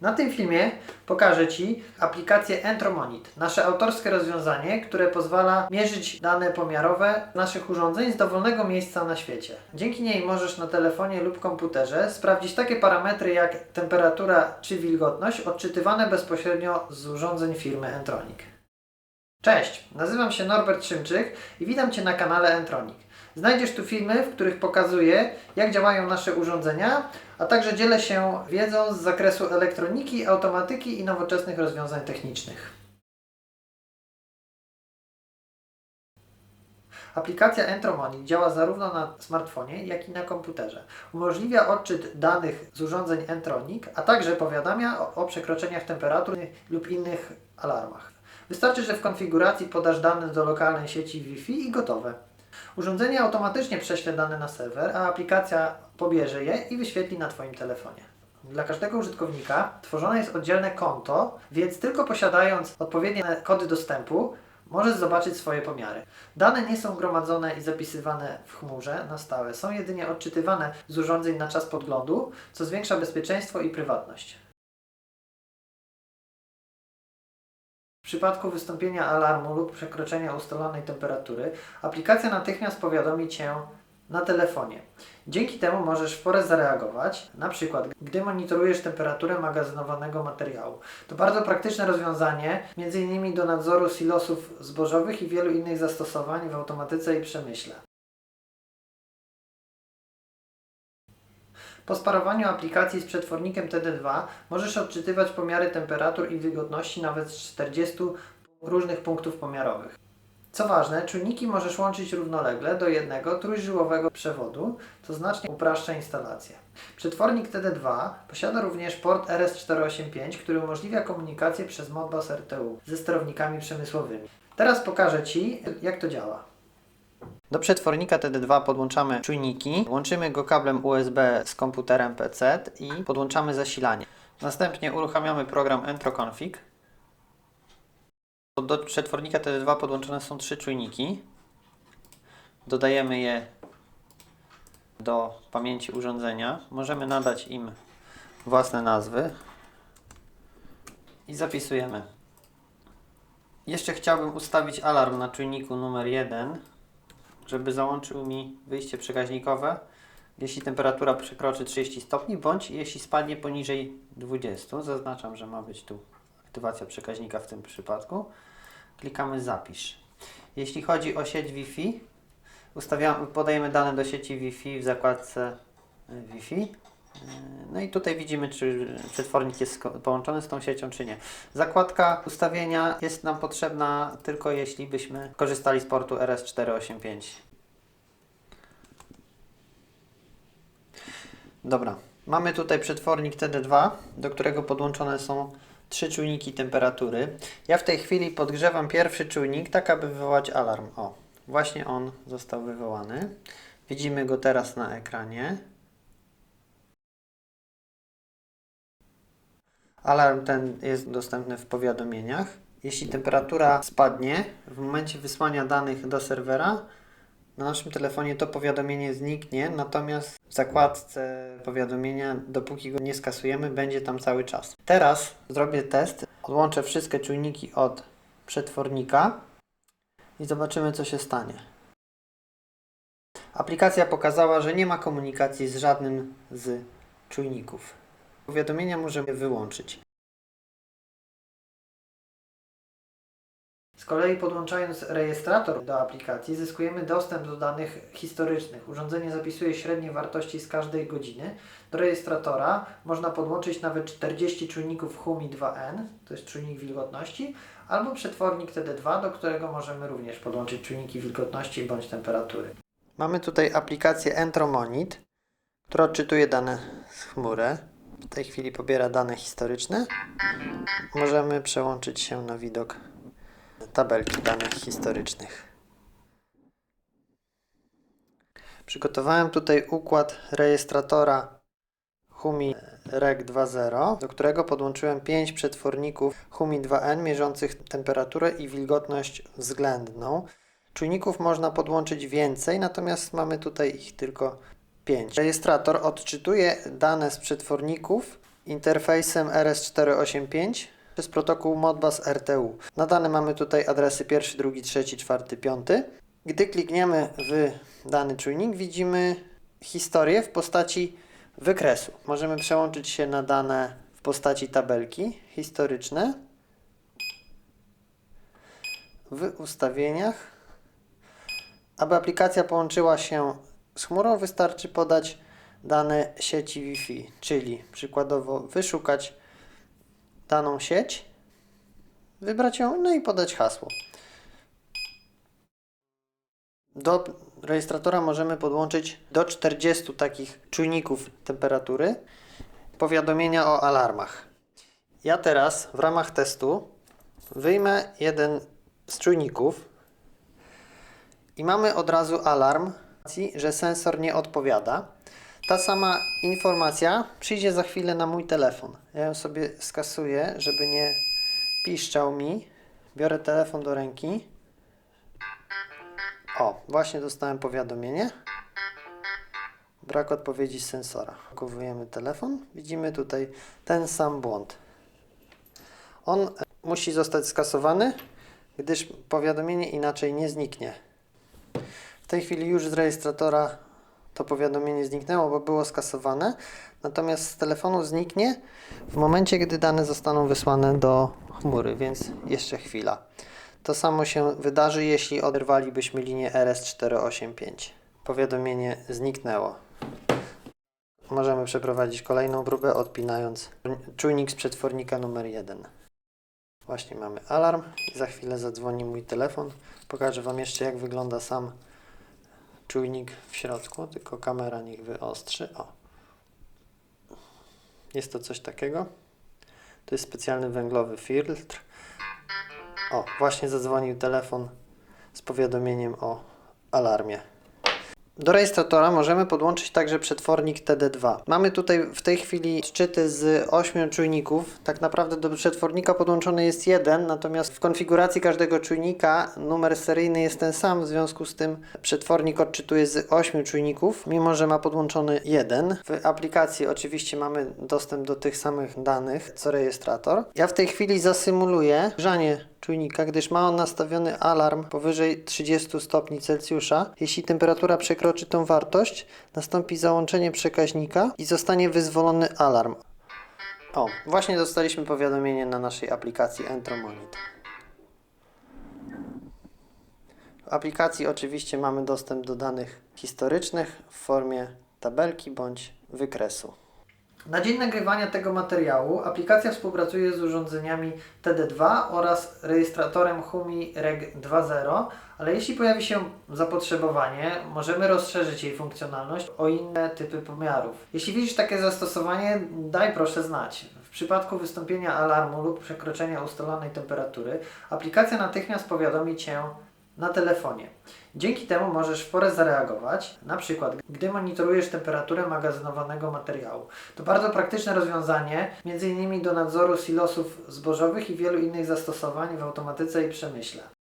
Na tym filmie pokażę Ci aplikację Entromonit, nasze autorskie rozwiązanie, które pozwala mierzyć dane pomiarowe naszych urządzeń z dowolnego miejsca na świecie. Dzięki niej możesz na telefonie lub komputerze sprawdzić takie parametry jak temperatura czy wilgotność odczytywane bezpośrednio z urządzeń firmy Entronic. Cześć, nazywam się Norbert Szymczyk i witam Cię na kanale Entronic. Znajdziesz tu filmy, w których pokazuję, jak działają nasze urządzenia, a także dzielę się wiedzą z zakresu elektroniki, automatyki i nowoczesnych rozwiązań technicznych. Aplikacja Entromonic działa zarówno na smartfonie, jak i na komputerze. Umożliwia odczyt danych z urządzeń Entronic, a także powiadamia o, o przekroczeniach temperatur lub innych alarmach. Wystarczy, że w konfiguracji podasz dane do lokalnej sieci Wi-Fi i gotowe. Urządzenie automatycznie prześle dane na serwer, a aplikacja pobierze je i wyświetli na Twoim telefonie. Dla każdego użytkownika tworzone jest oddzielne konto, więc tylko posiadając odpowiednie kody dostępu możesz zobaczyć swoje pomiary. Dane nie są gromadzone i zapisywane w chmurze na stałe, są jedynie odczytywane z urządzeń na czas podglądu, co zwiększa bezpieczeństwo i prywatność. W przypadku wystąpienia alarmu lub przekroczenia ustalonej temperatury, aplikacja natychmiast powiadomi Cię na telefonie. Dzięki temu możesz w porę zareagować, na przykład gdy monitorujesz temperaturę magazynowanego materiału. To bardzo praktyczne rozwiązanie, m.in. do nadzoru silosów zbożowych i wielu innych zastosowań w automatyce i przemyśle. Po sparowaniu aplikacji z przetwornikiem TD2 możesz odczytywać pomiary temperatur i wilgotności nawet z 40 różnych punktów pomiarowych. Co ważne, czujniki możesz łączyć równolegle do jednego trójżyłowego przewodu, co znacznie upraszcza instalację. Przetwornik TD2 posiada również port RS485, który umożliwia komunikację przez Modbus RTU ze sterownikami przemysłowymi. Teraz pokażę Ci, jak to działa. Do przetwornika TD2 podłączamy czujniki, łączymy go kablem USB z komputerem PC i podłączamy zasilanie. Następnie uruchamiamy program EntroConfig. Do przetwornika TD2 podłączone są trzy czujniki. Dodajemy je do pamięci urządzenia. Możemy nadać im własne nazwy i zapisujemy. Jeszcze chciałbym ustawić alarm na czujniku numer 1 żeby załączył mi wyjście przekaźnikowe, jeśli temperatura przekroczy 30 stopni, bądź jeśli spadnie poniżej 20. Zaznaczam, że ma być tu aktywacja przekaźnika w tym przypadku. Klikamy zapisz. Jeśli chodzi o sieć Wi-Fi, podajemy dane do sieci Wi-Fi w zakładce e, Wi-Fi. No i tutaj widzimy, czy przetwornik jest połączony z tą siecią, czy nie. Zakładka ustawienia jest nam potrzebna tylko jeśli byśmy korzystali z portu RS485. Dobra, mamy tutaj przetwornik TD2, do którego podłączone są trzy czujniki temperatury. Ja w tej chwili podgrzewam pierwszy czujnik, tak aby wywołać alarm. O, właśnie on został wywołany. Widzimy go teraz na ekranie. Alarm ten jest dostępny w powiadomieniach. Jeśli temperatura spadnie w momencie wysłania danych do serwera, na naszym telefonie to powiadomienie zniknie, natomiast w zakładce powiadomienia, dopóki go nie skasujemy, będzie tam cały czas. Teraz zrobię test. Odłączę wszystkie czujniki od przetwornika i zobaczymy, co się stanie. Aplikacja pokazała, że nie ma komunikacji z żadnym z czujników. Powiadomienia możemy wyłączyć. Z kolei podłączając rejestrator do aplikacji zyskujemy dostęp do danych historycznych. Urządzenie zapisuje średnie wartości z każdej godziny. Do rejestratora można podłączyć nawet 40 czujników HUMI 2N, to jest czujnik wilgotności, albo przetwornik TD2, do którego możemy również podłączyć czujniki wilgotności bądź temperatury. Mamy tutaj aplikację Entromonit, która odczytuje dane z chmury. W tej chwili pobiera dane historyczne. Możemy przełączyć się na widok tabelki danych historycznych. Przygotowałem tutaj układ rejestratora HUMI REG 2.0, do którego podłączyłem 5 przetworników HUMI 2N mierzących temperaturę i wilgotność względną. Czujników można podłączyć więcej, natomiast mamy tutaj ich tylko 5. Rejestrator odczytuje dane z przetworników interfejsem RS485 przez protokół Modbus RTU. Nadane mamy tutaj adresy pierwszy, drugi, trzeci, czwarty, piąty. Gdy klikniemy w dany czujnik, widzimy historię w postaci wykresu. Możemy przełączyć się na dane w postaci tabelki historyczne. W ustawieniach. Aby aplikacja połączyła się z chmurą, wystarczy podać dane sieci Wi-Fi, czyli przykładowo wyszukać daną sieć, wybrać ją, no i podać hasło. Do rejestratora możemy podłączyć do 40 takich czujników temperatury, powiadomienia o alarmach. Ja teraz w ramach testu wyjmę jeden z czujników i mamy od razu alarm, że sensor nie odpowiada. Ta sama informacja przyjdzie za chwilę na mój telefon. Ja ją sobie skasuję, żeby nie piszczał mi. Biorę telefon do ręki. O, właśnie dostałem powiadomienie. Brak odpowiedzi z sensora. Okowujemy telefon. Widzimy tutaj ten sam błąd. On musi zostać skasowany, gdyż powiadomienie inaczej nie zniknie. Tej chwili już z rejestratora to powiadomienie zniknęło, bo było skasowane. Natomiast z telefonu zniknie w momencie, gdy dane zostaną wysłane do chmury, więc jeszcze chwila. To samo się wydarzy, jeśli oderwalibyśmy linię RS485. Powiadomienie zniknęło. Możemy przeprowadzić kolejną próbę, odpinając czujnik z przetwornika numer 1. Właśnie mamy alarm i za chwilę zadzwoni mój telefon. Pokażę Wam jeszcze, jak wygląda sam czujnik w środku, tylko kamera niech wyostrzy. O. Jest to coś takiego. To jest specjalny węglowy filtr. O, właśnie zadzwonił telefon z powiadomieniem o alarmie. Do rejestratora możemy podłączyć także przetwornik TD2. Mamy tutaj w tej chwili szczyty z 8 czujników. Tak naprawdę do przetwornika podłączony jest jeden, natomiast w konfiguracji każdego czujnika numer seryjny jest ten sam, w związku z tym przetwornik odczytuje z 8 czujników, mimo że ma podłączony jeden. W aplikacji oczywiście mamy dostęp do tych samych danych co rejestrator. Ja w tej chwili zasymuluję grzanie czujnika, gdyż ma on nastawiony alarm powyżej 30 stopni Celsjusza. Jeśli temperatura przekroczy tą wartość, nastąpi załączenie przekaźnika i zostanie wyzwolony alarm. O, właśnie dostaliśmy powiadomienie na naszej aplikacji Entromonit. W aplikacji oczywiście mamy dostęp do danych historycznych w formie tabelki bądź wykresu. Na dzień nagrywania tego materiału aplikacja współpracuje z urządzeniami TD2 oraz rejestratorem Humi Reg 2.0, ale jeśli pojawi się zapotrzebowanie, możemy rozszerzyć jej funkcjonalność o inne typy pomiarów. Jeśli widzisz takie zastosowanie, daj proszę znać. W przypadku wystąpienia alarmu lub przekroczenia ustalonej temperatury, aplikacja natychmiast powiadomi Cię na telefonie. Dzięki temu możesz w porę zareagować, na przykład gdy monitorujesz temperaturę magazynowanego materiału. To bardzo praktyczne rozwiązanie, m.in. do nadzoru silosów zbożowych i wielu innych zastosowań w automatyce i przemyśle.